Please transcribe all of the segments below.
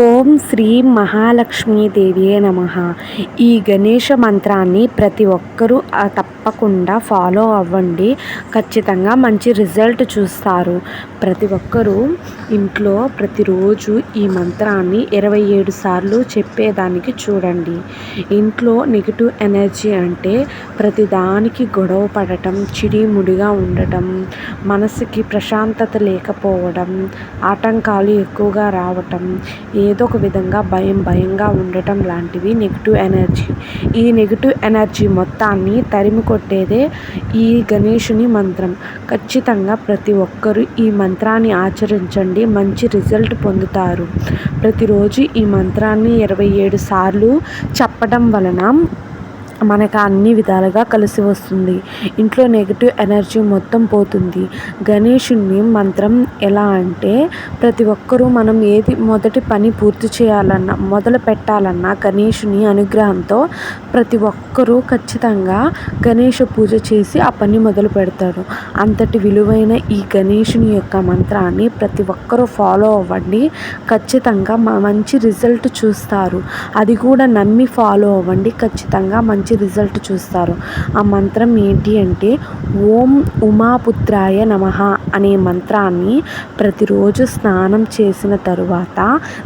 ఓం శ్రీ మహాలక్ష్మీదేవియే నమ. ఈ గణేష మంత్రాన్ని ప్రతి ఒక్కరూ తప్పకుండా ఫాలో అవ్వండి. ఖచ్చితంగా మంచి రిజల్ట్ చూస్తారు. ప్రతి ఒక్కరూ ఇంట్లో ప్రతిరోజు ఈ మంత్రాన్ని ఇరవై ఏడు సార్లు చెప్పేదానికి చూడండి. ఇంట్లో నెగిటివ్ ఎనర్జీ అంటే ప్రతిదానికి గొడవ పడటం చిడిముడిగా ఉండటం మనసుకి ప్రశాంతత లేకపోవడం ఆటంకాలు ఎక్కువగా రావటం ఏదో ఒక విధంగా భయం భయంగా ఉండటం లాంటివి నెగిటివ్ ఎనర్జీ ఈ నెగిటివ్ ఎనర్జీ మొత్తాన్ని తరిమి కొట్టేదే ఈ గణేషుని మంత్రం. ఖచ్చితంగా ప్రతి ఒక్కరూ ఈ మంత్రాన్ని ఆచరించండి మంచి రిజల్ట్ పొందుతారు. ప్రతిరోజు ఈ మంత్రాన్ని ఇరవై ఏడు సార్లు చెప్పడం వలన మనకు అన్ని విధాలుగా కలిసి వస్తుంది. ఇంట్లో నెగిటివ్ ఎనర్జీ మొత్తం పోతుంది. గణేషుని మంత్రం ఎలా అంటే ప్రతి ఒక్కరూ మనం ఏది మొదటి పని పూర్తి చేయాలన్నా మొదలు పెట్టాలన్నా గణేషుని అనుగ్రహంతో ప్రతి ఒక్కరూ ఖచ్చితంగా గణేష పూజ చేసి ఆ పని మొదలు పెడతారు. అంతటి విలువైన ఈ గణేషుని యొక్క మంత్రాన్ని ప్రతి ఒక్కరూ ఫాలో అవ్వండి. ఖచ్చితంగా మంచి రిజల్ట్ చూస్తారు. అది కూడా నమ్మి ఫాలో అవ్వండి. ఖచ్చితంగా మంచి మంచి రిజల్ట్ చూస్తారు. ఆ మంత్రం ఏంటి అంటే ఓం ఉమాపుత్రాయ నమ అనే మంత్రాన్ని ప్రతిరోజు స్నానం చేసిన తరువాత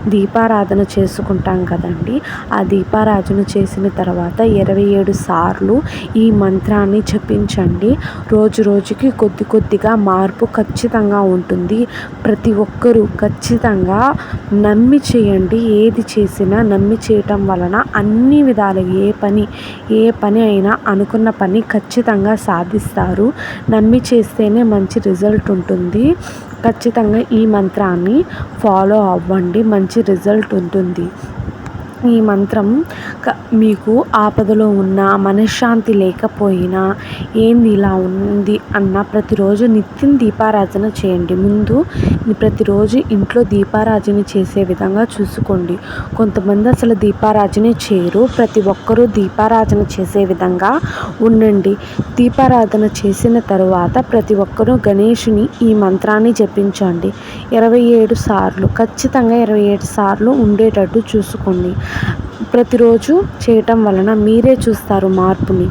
దీపారాధన చేసుకుంటాం కదండి. ఆ దీపారాధన చేసిన తర్వాత ఇరవై ఏడు సార్లు ఈ మంత్రాన్ని జపించండి. రోజు రోజుకి కొద్ది కొద్దిగా మార్పు ఖచ్చితంగా ఉంటుంది. ప్రతి ఒక్కరూ ఖచ్చితంగా నమ్మి చేయండి. ఏది చేసినా నమ్మి చేయటం వలన అన్ని విధాలు ఏ పని ఏ ఏ పని అయినా అనుకున్న పని ఖచ్చితంగా సాధిస్తారు. నమ్మి చేస్తేనే మంచి రిజల్ట్ ఉంటుంది. ఖచ్చితంగా ఈ మంత్రాన్ని ఫాలో అవ్వండి. మంచి రిజల్ట్ ఉంటుంది. ఈ మంత్రం మీకు ఆపదలో ఉన్న మనశ్శాంతి లేకపోయినా ఏంది ఇలా ఉంది అన్న ప్రతిరోజు నిత్యం దీపారాధన చేయండి. ముందు ప్రతిరోజు ఇంట్లో దీపారాధన చేసే విధంగా చూసుకోండి. కొంతమంది అసలు దీపారాధన చేయరు. ప్రతి ఒక్కరూ దీపారాధన చేసే విధంగా ఉండండి. దీపారాధన చేసిన తరువాత ప్రతి ఒక్కరూ గణేషుని ఈ మంత్రాన్ని జపించండి. ఇరవై ఏడు సార్లు ఖచ్చితంగా ఇరవై ఏడు సార్లు ఉండేటట్టు చూసుకోండి. ప్రతిరోజు చేయటం వలన మీరే చూస్తారు మార్పుని.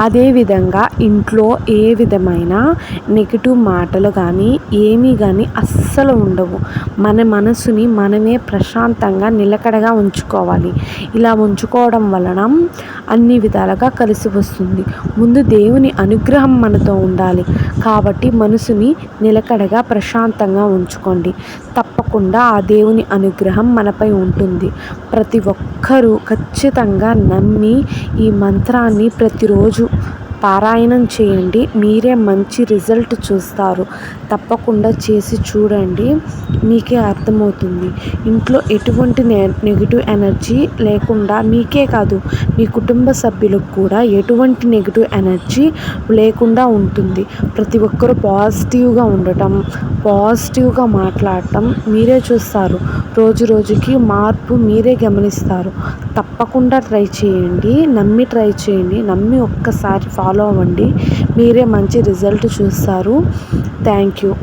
అదేవిధంగా ఇంట్లో ఏ విధమైన నెగిటివ్ మాటలు కానీ ఏమీ కానీ అస్సలు ఉండవు. మన మనసుని మనమే ప్రశాంతంగా నిలకడగా ఉంచుకోవాలి. ఇలా ఉంచుకోవడం వలన అన్ని విధాలుగా కలిసి వస్తుంది. ముందు దేవుని అనుగ్రహం మనతో ఉండాలి. కాబట్టి మనసుని నిలకడగా ప్రశాంతంగా ఉంచుకోండి. తప్ప తప్పకుండా ఆ దేవుని అనుగ్రహం మనపై ఉంటుంది. ప్రతి ఒక్కరూ ఖచ్చితంగా నమ్మి ఈ మంత్రాన్ని ప్రతిరోజు పారాయణం చేయండి. మీరే మంచి రిజల్ట్ చూస్తారు. తప్పకుండా చేసి చూడండి. మీకే అర్థమవుతుంది. ఇంట్లో ఎటువంటి నె నెగిటివ్ ఎనర్జీ లేకుండా మీకే కాదు మీ కుటుంబ సభ్యులకు కూడా ఎటువంటి నెగిటివ్ ఎనర్జీ లేకుండా ఉంటుంది. ప్రతి ఒక్కరూ పాజిటివ్గా ఉండటం పాజిటివ్గా మాట్లాడటం మీరే చూస్తారు. రోజు రోజుకి మార్పు మీరే గమనిస్తారు. తప్పకుండా ట్రై చేయండి నమ్మి ట్రై చేయండి నమ్మి ఒక్కసారి ఫాలో అవ్వండి. మీరే మంచి రిజల్ట్ చూస్తారు. Thank you.